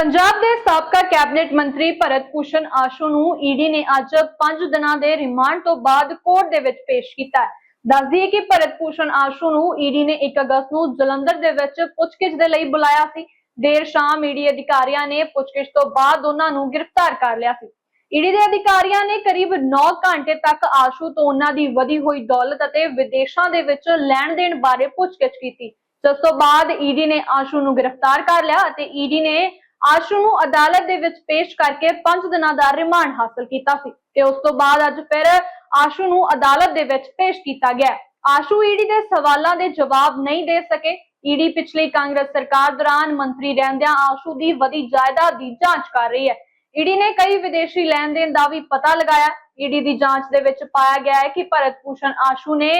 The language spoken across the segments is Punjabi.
ਪੰਜਾਬ ਦੇ ਸਾਬਕਾ ਕੈਬਨਿਟ ਮੰਤਰੀ ਭਰਤ ਭੂਸ਼ਣ ਆਸ਼ੂ ਨੂੰ ਈਡੀ ਨੇ ਅੱਜ 5 ਦਿਨਾਂ ਦੇ ਰਿਮਾਂਡ ਤੋਂ ਬਾਅਦ ਕੋਰਟ ਦੇ ਵਿੱਚ ਪੇਸ਼ ਕੀਤਾ ਹੈ। ਦੱਸ ਦਈਏ ਕਿ ਭਰਤ ਭੂਸ਼ਣ ਆਸ਼ੂ ਨੂੰ ਈਡੀ ਨੇ 1 ਅਗਸਤ ਨੂੰ ਜਲੰਧਰ ਦੇ ਵਿੱਚ ਪੁੱਛਗਿੱਛ ਦੇ ਲਈ ਬੁਲਾਇਆ ਸੀ। ਦੇਰ ਸ਼ਾਮ ਈਡੀ ਅਧਿਕਾਰੀਆਂ ਨੇ ਪੁੱਛਗਿੱਛ ਤੋਂ ਬਾਅਦ ਉਹਨਾਂ ਨੂੰ ਗ੍ਰਿਫਤਾਰ ਕਰ ਲਿਆ ਸੀ। ਈਡੀ ਦੇ ਅਧਿਕਾਰੀਆਂ ਨੇ ਕਰੀਬ 9 ਘੰਟੇ ਤੱਕ ਆਸ਼ੂ ਤੋਂ ਉਹਨਾਂ ਦੀ ਵਧੀ ਹੋਈ ਦੌਲਤ ਅਤੇ ਵਿਦੇਸ਼ਾਂ ਦੇ ਵਿੱਚ ਲੈਣ ਦੇਣ ਬਾਰੇ ਪੁੱਛਗਿੱਛ ਕੀਤੀ। ਜਿਸ ਤੋਂ ਬਾਅਦ ਈਡੀ ਨੇ ਆਸ਼ੂ ਨੂੰ ਗ੍ਰਿਫਤਾਰ ਕਰ ਲਿਆ ਅਤੇ ਈਡੀ ਨੇ ਆਸ਼ੂ ਨੂੰ ਅਦਾਲਤ ਦੇ ਵਿੱਚ ਪੇਸ਼ ਕਰਕੇ 5 ਦਿਨਾਂ ਦਾ ਰਿਮਾਂਡ ਹਾਸਲ ਕੀਤਾ ਸੀ ਤੇ ਉਸ ਤੋਂ ਬਾਅਦ ਅੱਜ ਫਿਰ ਆਸ਼ੂ ਨੂੰ ਅਦਾਲਤ ਦੇ ਵਿੱਚ ਪੇਸ਼ ਕੀਤਾ ਗਿਆ। ਆਸ਼ੂ ਈਡੀ ਦੇ ਸਵਾਲਾਂ ਦੇ ਜਵਾਬ ਨਹੀਂ ਦੇ ਸਕੇ। ਈਡੀ ਪਿਛਲੀ ਕਾਂਗਰਸ ਸਰਕਾਰ ਦੌਰਾਨ ਮੰਤਰੀ ਰਹਿੰਦਿਆਂ ਆਸ਼ੂ ਦੀ ਵਧੀ ਜਾਇਦਾਦ ਦੀ ਜਾਂਚ ਕਰ ਰਹੀ ਹੈ। ਈਡੀ ਨੇ ਕਈ ਵਿਦੇਸ਼ੀ ਲੈਣ ਦੇਣ ਦਾ ਵੀ ਪਤਾ ਲਗਾਇਆ। ਈਡੀ ਦੀ ਜਾਂਚ ਦੇ ਵਿੱਚ ਪਾਇਆ ਗਿਆ ਹੈ ਕਿ ਭਰਤ ਭੂਸ਼ਣ ਆਸ਼ੂ ਨੇ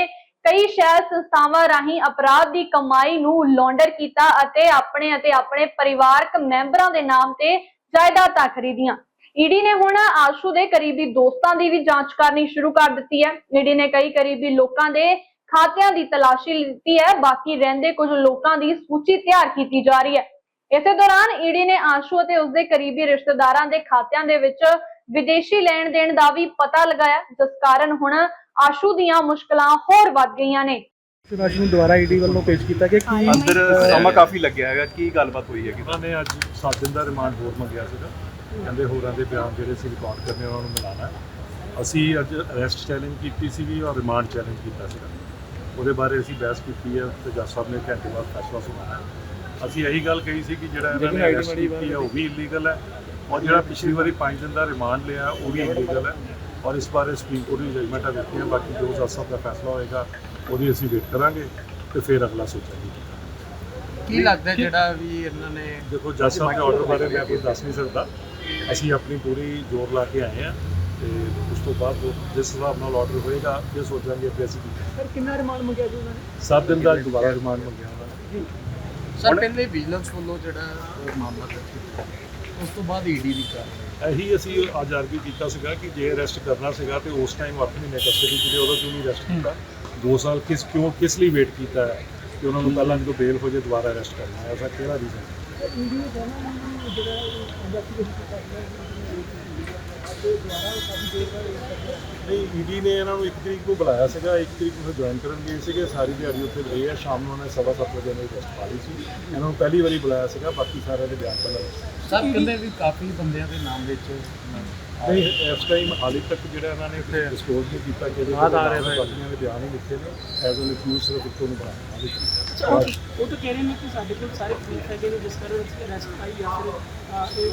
ਕਈ ਸ਼ਹਿਰ ਸੰਸਥਾਵਾਂ ਰਾਹੀਂ ਅਪਰਾਧ ਦੀ ਕਮਾਈ ਨੂੰ ਲੌਂਡਰ ਕੀਤਾ ਅਤੇ ਆਪਣੇ ਅਤੇ ਆਪਣੇ ਪਰਿਵਾਰਕ ਮੈਂਬਰਾਂ ਦੇ ਨਾਮ ਤੇ ਜਾਇਦਾਦਾਂ ਖਰੀਦੀਆਂ। ਈਡੀ ਨੇ ਹੁਣ ਆਸ਼ੂ ਦੇ ਕਰੀਬੀ ਦੋਸਤਾਂ ਦੀ ਵੀ ਜਾਂਚ ਕਰਨੀ ਸ਼ੁਰੂ ਕਰ ਦਿੱਤੀ ਹੈ। ਈਡੀ ਨੇ ਕਈ ਕਰੀਬੀ ਲੋਕਾਂ ਦੇ ਖਾਤਿਆਂ ਦੀ ਤਲਾਸ਼ੀ ਲਿੱਤੀ ਹੈ। ਬਾਕੀ ਰਹਿੰਦੇ ਕੁਝ ਲੋਕਾਂ ਦੀ ਸੂਚੀ ਤਿਆਰ ਕੀਤੀ ਜਾ ਰਹੀ ਹੈ। ਇਸੇ ਦੌਰਾਨ ਈਡੀ ਨੇ ਆਸ਼ੂ ਅਤੇ ਉਸਦੇ ਕਰੀਬੀ ਰਿਸ਼ਤੇਦਾਰਾਂ ਦੇ ਖਾਤਿਆਂ ਦੇ ਵਿੱਚ ਵਿਦੇਸ਼ੀ ਲੈਣ ਦੇਣ ਦਾ ਵੀ ਪਤਾ ਲਗਾਇਆ ਜਿਸ ਕਾਰਨ ਹੁਣ ਆਸ਼ੂ ਦੀਆਂ ਮੁਸ਼ਕਲਾਂ ਹੋਰ ਵੱਧ ਗਈਆਂ ਨੇ। ਰਾਜ ਨੂੰ ਦੁਬਾਰਾ ਈਡੀ ਵੱਲੋਂ ਪੇਸ਼ ਕੀਤਾ ਗਿਆ। ਕਿ ਅੰਦਰ ਸਮਾਂ ਕਾਫੀ ਲੱਗਿਆ ਹੈਗਾ ਕੀ ਗੱਲਬਾਤ ਹੋਈ ਹੈਗੀ? ਉਹਨਾਂ ਨੇ ਅੱਜ 7 ਦਿਨ ਦਾ ਰਿਮਾਂਡ ਹੋਰ ਮੰਗਿਆ ਸੀਗਾ। ਕਹਿੰਦੇ ਹੋਰਾਂ ਦੇ ਬਿਆਨ ਜਿਹੜੇ ਸੀ ਰਿਕਾਰਡ ਕਰਨੇ ਉਹਨਾਂ ਨੂੰ ਮਿਲਾਣਾ। ਅਸੀਂ ਅੱਜ ਅਰੈਸਟ ਚੈਲੰਜ ਕੀਤੀ ਸੀਗੀ ਔਰ ਰਿਮਾਂਡ ਚੈਲੰਜ ਕੀਤਾ ਸੀਗਾ। ਉਹਦੇ ਬਾਰੇ ਅਸੀਂ ਬਹਿਸ ਕੀਤੀ ਹੈ ਤੇ ਜੱਜ ਸਾਹਿਬ ਨੇ ਘੰਟੇ ਬਾਅਦ ਫੈਸਲਾ ਹੈ। ਅਸੀਂ ਇਹੀ ਗੱਲ ਕਹੀ ਸੀ ਕਿ ਜਿਹੜਾ ਇਹਨਾਂ ਨੇ ਅਰੈਸਟ ਕੀਤੀ ਹੈ ਉਹ ਵੀ ਇਲੀਗਲ ਹੈ। ਔਰ ਜਿਹੜਾ ਪਿਛਲੀ ਵਾਰੀ 5 ਦਿਨ ਦਾ ਰਿਮਾਂਡ ਲਿਆ ਉਹ ਵੀ ਇਲੀਗਲ ਹੈ। ਔਰ ਇਸ ਬਾਰੇ ਸੁਪਰੀਮ ਕੋਰਟ ਦੀ ਜਜਮੈਂਟ ਆ ਦਿੱਤੀ ਹੈ ਬਾਕੀ ਜੋ ਜੱਜ ਸਾਹਿਬ ਦਾ ਫੈਸਲਾ ਹੋਏਗਾ ਉਹਦੀ ਅਸੀਂ ਵੇਟ ਕਰਾਂਗੇ ਤੇ ਫਿਰ ਅਗਲਾ ਸੋਚਾਂਗੇ। ਕੀ ਲੱਗਦਾ ਜਿਹੜਾ ਵੀ ਇਹਨਾਂ ਨੇ ਦੇਖੋ ਜੱਜ ਸਾਹਿਬ ਦੇ ਆਰਡਰ ਬਾਰੇ ਮੈਂ ਕੁਝ ਦੱਸ ਨਹੀਂ ਸਕਦਾ। ਅਸੀਂ ਆਪਣੀ ਪੂਰੀ ਜ਼ੋਰ ਲਾ ਕੇ ਆਏ ਹਾਂ ਤੇ ਉਸ ਤੋਂ ਬਾਅਦ ਜੋ- ਜਿਸ ਹਿਸਾਬ ਨਾਲ ਆਰਡਰ ਹੋਏਗਾ ਫਿਰ ਸੋਚਾਂਗੇ ਕਿ ਅਸੀਂ ਕੀ ਸਰ ਕਿੰਨਾ ਰਿਮਾਂਡ ਮੰਗਿਆ ਜੀ ਉਹਨਾਂ ਨੇ? 7 ਦਿਨ ਦਾ ਦੁਬਾਰਾ ਰਿਮਾਂਡ ਮੰਗਿਆ ਉਹਨਾਂ ਨੇ। ਸਰ ਪਹਿਲੇ ਵਿਜੀਲੈਂਸ ਵੱਲੋਂ ਜਿਹੜਾ ਮਾਮਲਾ ਦਰਜ ਕੀਤਾ ਉਸ ਤੋਂ ਬਾਅਦ ਈਡੀ ਦੀ ਕਾਰਵਾਈ ਇਹੀ ਅਸੀਂ ਅੱਜ ਆਰਗੂ ਕੀਤਾ ਸੀਗਾ ਕਿ ਜੇ ਅਰੈਸਟ ਕਰਨਾ ਸੀਗਾ ਤੇ ਉਸ ਟਾਈਮ 8 ਮਹੀਨੇ ਕਸਟਡੀ ਚ ਉਦੋਂ ਕਿਉਂ ਨਹੀਂ ਅਰੈਸਟ ਕੀਤਾ? 2 ਸਾਲ ਕਿਸ ਕਿਉਂ ਕਿਸ ਲਈ ਵੇਟ ਕੀਤਾ ਹੈ ਕਿ ਉਹਨਾਂ ਨੂੰ ਪਹਿਲਾਂ ਜਦੋਂ ਬੇਲ ਹੋ ਜੇ ਦੁਬਾਰਾ ਅਰੈਸਟ ਕਰਨਾ ਹੈ? ਐਸਾ ਕਿਹੜਾ ਰੀਜ਼ਨ ਈਡੀ ਨਹੀਂ ਈਡੀ ਨੇ ਇਹਨਾਂ ਨੂੰ 1 ਤਰੀਕ ਨੂੰ ਬੁਲਾਇਆ ਸੀਗਾ 1 ਤਰੀਕ ਨੂੰ ਜੁਆਇਨ ਕਰਨ ਗਏ ਸੀਗੇ। ਸਾਰੀ ਦਿਹਾੜੀ ਉੱਥੇ ਰਹੇ ਆ। ਸ਼ਾਮ ਨੂੰ ਉਹਨਾਂ ਸਵਾ ਸੱਤ ਵਜੇ ਨੂੰ ਰੈਸਟ ਪਾ ਲਈ ਸੀ। ਇਹਨਾਂ ਨੂੰ ਪਹਿਲੀ ਵਾਰੀ ਬੁਲਾਇਆ ਸੀਗਾ, ਬਾਕੀ ਸਾਰਿਆਂ ਦੇ ਬਿਆਨ ਪਹਿਲਾਂ ਸਰ, ਕਹਿੰਦੇ ਵੀ ਕਾਫੀ ਬੰਦਿਆਂ ਦੇ ਨਾਮ ਵਿੱਚ ਨਹੀਂ ਇਸ ਟਾਈਮ ਹਾਲੇ ਤੱਕ ਜਿਹੜਾ ਇਹਨਾਂ ਨੇ ਡਿਸਕਲੋਜ਼ ਨਹੀਂ ਕੀਤਾ ਕਿ ਇਹਦੇ ਬਾਅਦ ਆ ਰਹੇ ਨੇ। ਬਾਕੀਆਂ ਦੇ ਬਿਆਨ ਹੀ ਲਿਖੇ ਨੇ। ਐਜ਼ ਅ ਅਕਿਊਜ਼ ਸਿਰਫ ਇੱਕੋ ਨੂੰ ਬਣਾਇਆ ਹਾਲੇ ਉਹ ਤਾਂ ਕਹਿ ਰਹੇ ਨੇ ਕਿ ਸਾਡੇ ਕੋਲ ਸਾਰੇ ਪ੍ਰੂਫ ਹੈਗੇ ਨੇ ਜਿਸ ਕਾਰਨ ਅਸੀਂ ਅਰੈਸਟ ਪਾਈ ਜਾਂ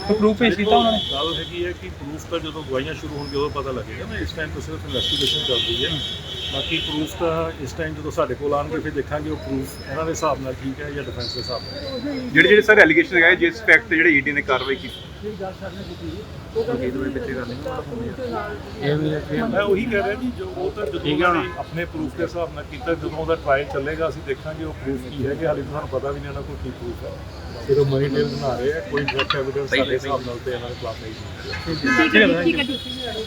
ਫਿਰ ਪ੍ਰੂਫ ਪੇਸ਼ ਕੀਤਾ ਉਹਨਾਂ ਨੇ। ਗੱਲ ਹੈਗੀ ਹੈ ਕਿ ਪ੍ਰੂਫ ਤਾਂ ਜਦੋਂ ਗਵਾਹੀਆਂ ਸ਼ੁਰੂ ਹੋਣਗੇ ਉਦੋਂ ਪਤਾ ਲੱਗੇਗਾ ਨਾ ਇਸ ਟਾਈਮ ਤਾਂ ਸਿਰਫ ਇਨਵੈਸਟੀਗੇਸ਼ਨ ਚੱਲ ਰਹੀ ਹੈ। ਬਾਕੀ ਪ੍ਰੂਫ ਤਾਂ ਇਸ ਟਾਈਮ ਜਦੋਂ ਸਾਡੇ ਕੋਲ ਆਉਣਗੇ ਫਿਰ ਦੇਖਾਂਗੇ ਉਹ ਪ੍ਰੂਫ ਇਹਨਾਂ ਦੇ ਹਿਸਾਬ ਨਾਲ ਠੀਕ ਹੈ ਜਾਂ ਡਿਫੈਂਸ ਦੇ ਹਿਸਾਬ ਨਾਲ। ਜਿਹੜੇ ਜਿਹੜੇ ਸਰ ਐਲੀਗੇਸ਼ਨ ਲਗਾਏ ਜਿਸ ਫੈਕਟ ਤੇ ਜਿਹੜੇ ਈਡੀ ਨੇ ਕਾਰਵਾਈ ਕੀਤੀ। ਜਿਹੜੀ ਗੱਲ ਨੇ ਕੀਤੀ ਉਹ ਕਹਿੰਦੇ ਕਿ ਬੱਚੇ ਕਰਨੇ ਇਹ ਵੀ ਮੈਂ ਉਹੀ ਕਹਿ ਰਿਹਾ ਜੀ ਜੋ ਉਹ ਤਾਂ ਜਦੋਂ ਉਹਨਾਂ ਨੇ ਆਪਣੇ ਪ੍ਰੂਫ ਦੇ ਹਿਸਾਬ ਨਾਲ ਕੀਤਾ ਜਦੋਂ ਉਹਦਾ ਟ੍ਰਾਇਲ ਚੱਲੇਗਾ ਅਸੀਂ ਦੇਖਾਂਗੇ ਉਹ ਪ੍ਰੂਫ ਕੀ ਹੈਗੇ। ਹਾਲੇ ਤਾਂ ਸਾਨੂੰ ਪਤਾ ਵੀ ਨਹੀਂ ਇਹਨਾਂ ਕੋਲ ਕੀ ਪ੍ਰੂਫ ਹੈ। ਫਿਰ ਉਹ ਮਨੀ ਟੇਲ ਬਣਾ ਰਹੇ ਆ ਕੋਈ ਡਾਇਰੈਕਟ ਐਵੀਡੈਂਸ ਸਾਡੇ ਹਿਸਾਬ ਨਾਲ ਤੇ ਇਹਨਾਂ ਦੇ ਖਿਲਾਫ ਨਹੀਂ। ਹੈ ਠੀਕ ਹੈ ਠੀਕ ਹੈ।